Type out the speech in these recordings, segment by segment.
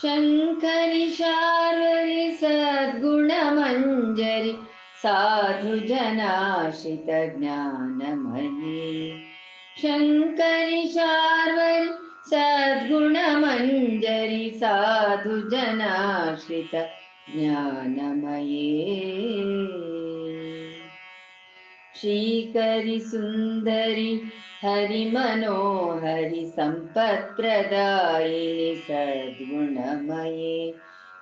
शङ्करि शार्वरि सद्गुणमञ्जरि साधुजनाश्रितज्ञानमयि शङ्करि शार्वरि सद्गुणमञ्जरि साधुजनाश्रित ज्ञानमये श्रीकरि सुन्दरि हरिमनोहरि सम्पत्प्रदायिनि सद्गुणमये।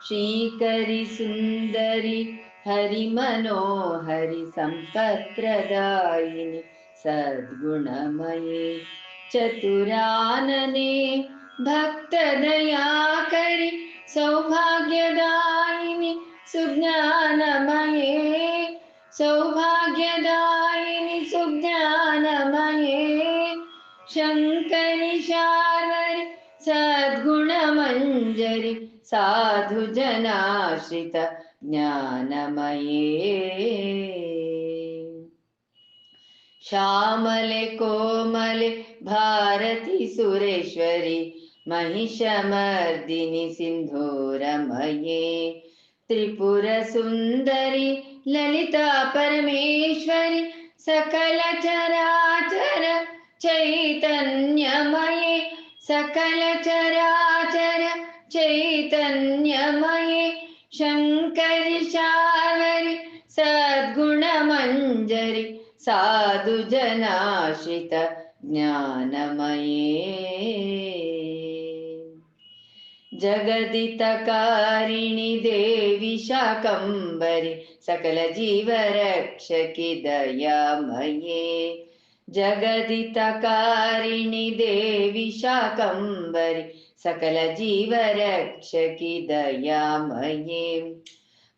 श्रीकरि सुन्दरि हरिमनोहरि सम्पत्प्रदायिनि सद्गुणमये। चतुरानने भक्तदयाकरि सौभाग्यदायिनि सुज्ञानमये। सौभाग्यदायिनि सुज्ञानमये शङ्करि शार्वरि सद्गुणमञ्जरि साधुजनाश्रित ज्ञानमये। श्यामले कोमले भारति सुरेश्वरि महिषमर्दिनि सिन्धूरमये त्रिपुरसुन्दरि ललिता परमेश्वरि सकलचराचर चैतन्यमये सकलचराचर चैतन्यमये शङ्करि शार्वरि सद्गुणमञ्जरि साधुजनाश्रित ज्ञानमये जगदितकारिणि देवि शाकम्बरि सकलजीवरक्षकि दयामये। जगदितकारिणि देवि शाकम्बरि सकलजीवरक्षकि दयामये।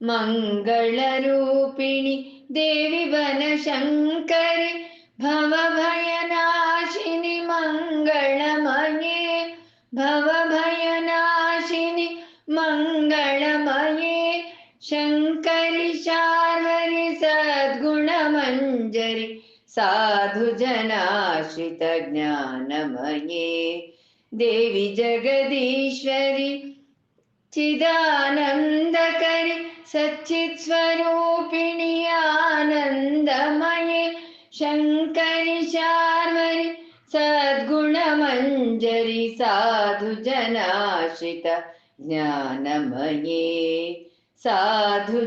मङ्गलरूपिणि देवि वनशङ्करि भवभयनाशिनि മംഗളമയേ. ശങ്കരി ശാർവരി സദ്ഗുണമഞ്ജരി സാധുജനാശ്രിത ജ്ഞാനമയേ ദേവി ജഗദീശ്വരി ചിദാനന്ദകരി സച്ചിത് സ്വരൂപിണി ആനന്ദമയേ. ശങ്കരി ശാർവരി സദ്ഗുണമഞ്ജരി സാധുജനാശ്രിത ज्ञानमये साधुजनाश्रित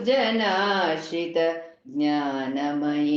ज्ञानमये